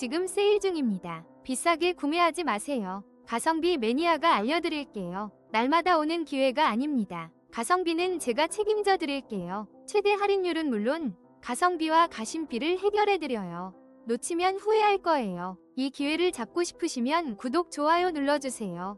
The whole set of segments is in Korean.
지금 세일 중입니다. 비싸게 구매하지 마세요. 가성비 매니아가 알려드릴게요. 날마다 오는 기회가 아닙니다. 가성비는 제가 책임져 드릴게요. 최대 할인율은 물론 가성비와 가심비를 해결해 드려요. 놓치면 후회할 거예요. 이 기회를 잡고 싶으시면 구독, 좋아요 눌러주세요.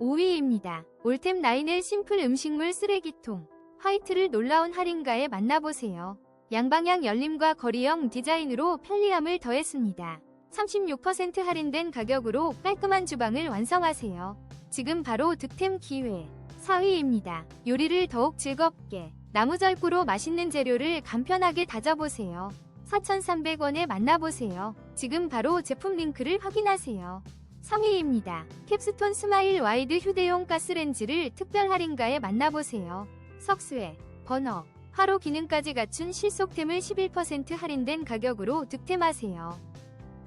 5위입니다. 올템 나인의 심플 음식물 쓰레기통. 화이트를 놀라운 할인가에 만나보세요. 양방향 열림과 거리형 디자인으로 편리함을 더했습니다. 36% 할인된 가격으로 깔끔한 주방을 완성하세요. 지금 바로 득템 기회. 4위입니다. 요리를 더욱 즐겁게 나무절구로 맛있는 재료를 간편하게 다져보세요. 4,300원에 만나보세요. 지금 바로 제품 링크를 확인하세요. 3위입니다. 캡스톤 스마일 와이드 휴대용 가스렌지를 특별 할인가에 만나보세요. 석쇠, 버너, 화로 기능까지 갖춘 실속템을 11% 할인된 가격으로 득템하세요.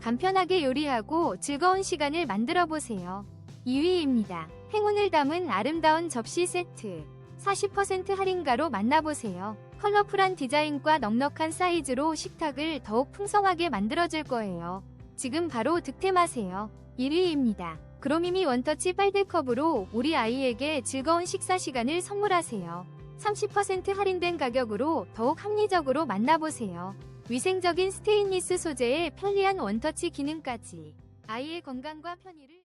간편하게 요리하고 즐거운 시간을 만들어 보세요. 2위입니다. 행운을 담은 아름다운 접시 세트. 40% 할인가로 만나보세요. 컬러풀한 디자인과 넉넉한 사이즈로 식탁을 더욱 풍성하게 만들어줄 거예요. 지금 바로 득템하세요. 1위입니다. 그로미미 원터치 빨대컵으로 우리 아이에게 즐거운 식사 시간을 선물하세요. 30% 할인된 가격으로 더욱 합리적으로 만나보세요. 위생적인 스테인리스 소재의 편리한 원터치 기능까지 아이의 건강과 편의를